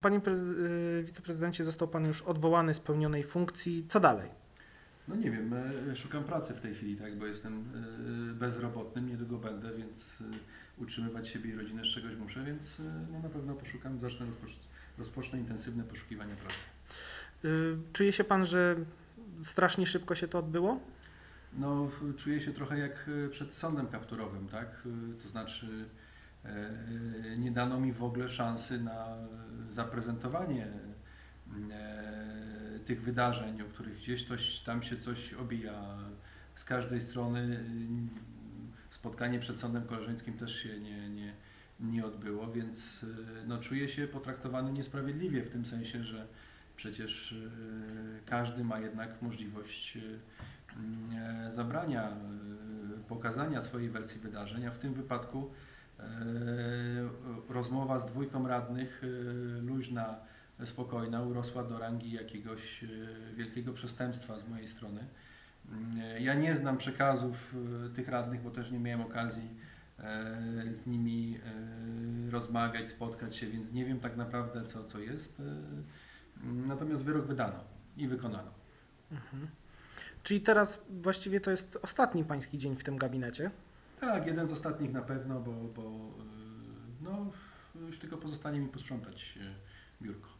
Panie y, wiceprezydencie, został pan już odwołany z pełnionej funkcji. Co dalej? No nie wiem, e, szukam pracy w tej chwili, tak, bo jestem e, bezrobotnym, niedługo będę, więc e, utrzymywać siebie i rodzinę z czegoś muszę, więc no na pewno poszukam, zacznę, rozpocz- rozpocznę intensywne poszukiwanie pracy. Y, Czuje się pan, że strasznie szybko się to odbyło? No, czuję się trochę jak przed sądem kapturowym, tak? To znaczy, nie dano mi w ogóle szansy na zaprezentowanie e, tych wydarzeń, o których gdzieś coś, tam się coś obija. Z każdej strony e, spotkanie przed sądem koleżeńskim też się nie, nie, nie odbyło, więc e, no, czuję się potraktowany niesprawiedliwie w tym sensie, że przecież e, każdy ma jednak możliwość e, zabrania pokazania swojej wersji wydarzeń, a w tym wypadku rozmowa z dwójką radnych, e, luźna, spokojna, urosła do rangi jakiegoś e, wielkiego przestępstwa z mojej strony. Ja nie znam przekazów e, tych radnych, bo też nie miałem okazji e, z nimi e, rozmawiać, spotkać się, więc nie wiem tak naprawdę co, co jest. e, Natomiast wyrok wydano i wykonano. Mhm. Czyli teraz właściwie to jest ostatni pański dzień w tym gabinecie? Tak, jeden z ostatnich na pewno, bo, bo y, no, już tylko pozostanie mi posprzątać y, biurko.